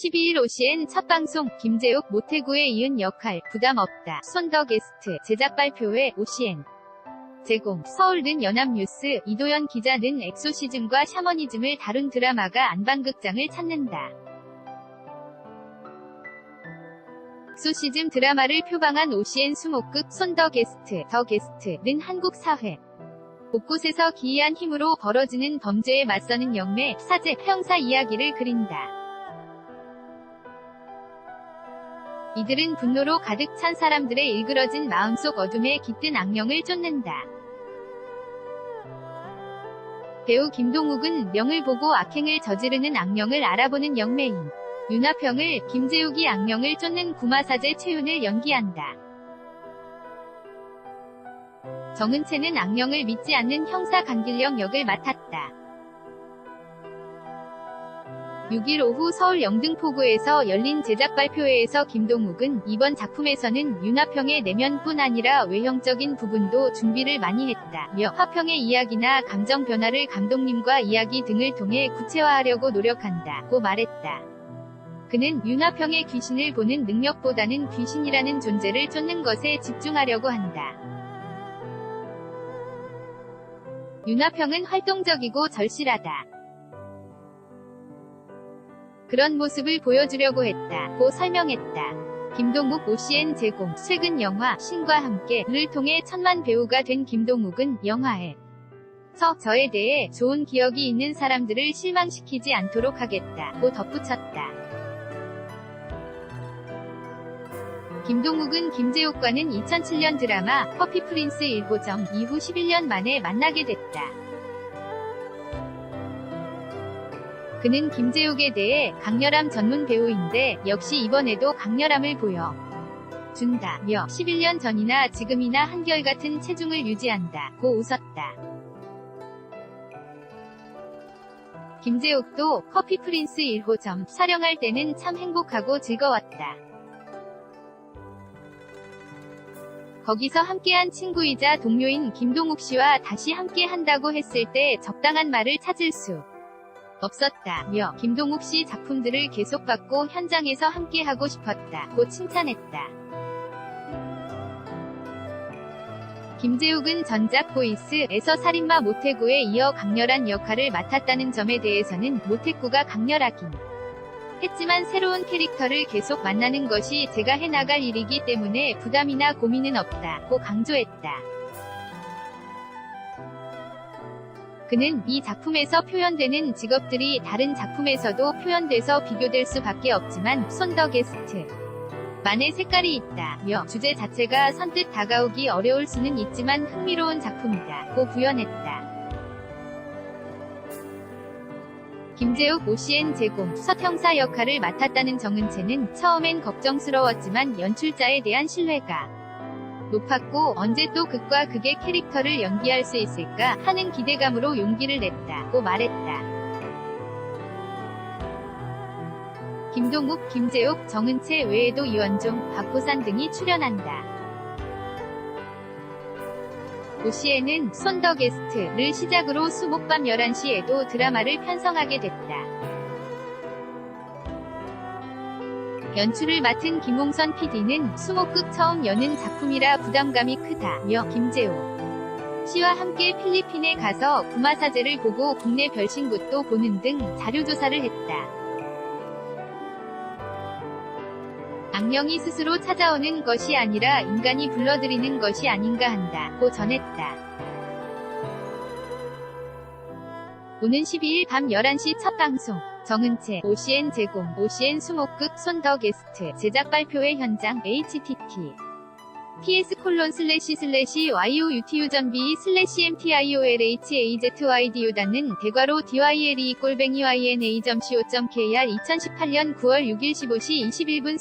12일 OCN 첫 방송 김재욱 모태구에 이은 역할 부담 없다. 손더 게스트 제작 발표회 OCN 제공 서울는 연합뉴스 이도현 기자는 엑소시즘과 샤머니즘을 다룬 드라마가 안방극장을 찾는다. 엑소시즘 드라마를 표방한 OCN 수목극 손더 게스트 더 게스트는 한국 사회 곳곳에서 기이한 힘으로 벌어지는 범죄에 맞서는 영매, 사제, 형사 이야기를 그린다. 이들은 분노로 가득 찬 사람들의 일그러진 마음속 어둠에 깃든 악령을 쫓는다. 배우 김동욱은 명을 보고 악행을 저지르는 악령을 알아보는 영매인 윤하평을 김재욱이 악령을 쫓는 구마사제 최윤을 연기한다. 정은채는 악령을 믿지 않는 형사 강길령 역을 맡았다. 6일 오후 서울 영등포구에서 열린 제작 발표회에서 김동욱은 이번 작품에서는 윤하평의 내면뿐 아니라 외형적인 부분도 준비를 많이 했다며 화평의 이야기나 감정 변화를 감독님과 이야기 등을 통해 구체화하려고 노력한다고 말했다. 그는 윤하평의 귀신을 보는 능력보다는 귀신이라는 존재를 쫓는 것에 집중하려고 한다. 윤하평은 활동적이고 절실하다. 그런 모습을 보여주려고 했다고 설명했다. 김동욱 OCN 제공 최근 영화 신과 함께를 통해 천만 배우가 된 김동욱은 영화에 서 저에 대해 좋은 기억이 있는 사람들을 실망시키지 않도록 하겠다고 덧붙였다. 김동욱은 김재욱과는 2007년 드라마 커피 프린스 1호점 이후 11년 만에 만나게 됐다. 그는 김재욱에 대해 강렬함 전문 배우인데 역시 이번에도 강렬함을 보여 준다며 11년 전이나 지금이나 한결같은 체중을 유지한다고 웃었다. 김재욱도 커피 프린스 1호점 촬영할 때는 참 행복하고 즐거웠다. 거기서 함께한 친구이자 동료인 김동욱 씨와 다시 함께 한다고 했을 때 적당한 말을 찾을 수 없었다며 김동욱 씨 작품들을 계속 받고 현장에서 함께 하고 싶었다고 칭찬했다. 김재욱은 전작 보이스에서 살인마 모태구에 이어 강렬한 역할을 맡았다는 점에 대해서는 모태구가 강렬하긴 했지만 새로운 캐릭터를 계속 만나는 것이 제가 해나갈 일이기 때문에 부담이나 고민은 없다고 강조했다. 그는 이 작품에서 표현되는 직업들이 다른 작품에서도 표현돼서 비교될 수밖에 없지만 손더 게스트. 만의 색깔이 있다며 주제 자체가 선뜻 다가오기 어려울 수는 있지만 흥미로운 작품이다고 부연했다. 김재욱 OCN 제공. 첫 형사 역할을 맡았다는 정은채는 처음엔 걱정스러웠지만 연출자에 대한 신뢰가 높았고 언제 또 극과 극의 캐릭터를 연기할 수 있을까 하는 기대감으로 용기를 냈다고 말했다. 김동욱, 김재욱, 정은채 외에도 이원종, 박보산 등이 출연한다. OCN은 손더 게스트를 시작으로 수목밤 11시에도 드라마를 편성하게 됐다. 연출을 맡은 김홍선 PD는 수목극 처음 여는 작품이라 부담감이 크다며 김재호 씨와 함께 필리핀에 가서 구마사제를 보고 국내 별신굿도 보는 등 자료조사를 했다. 악령이 스스로 찾아오는 것이 아니라 인간이 불러들이는 것이 아닌가 한다고 전했다. 오는 12일 밤 11시 첫 방송 정은채 OCN 제공 OCN 수목극 손더 게스트 제작 발표회 현장 http ps 콜론 슬래시 슬래시 yutu.b 슬래시 mtiolhazyd유다는 대괄호 dyle 꼴뱅이 yna.co.kr 2018년 9월 6일 15시 21분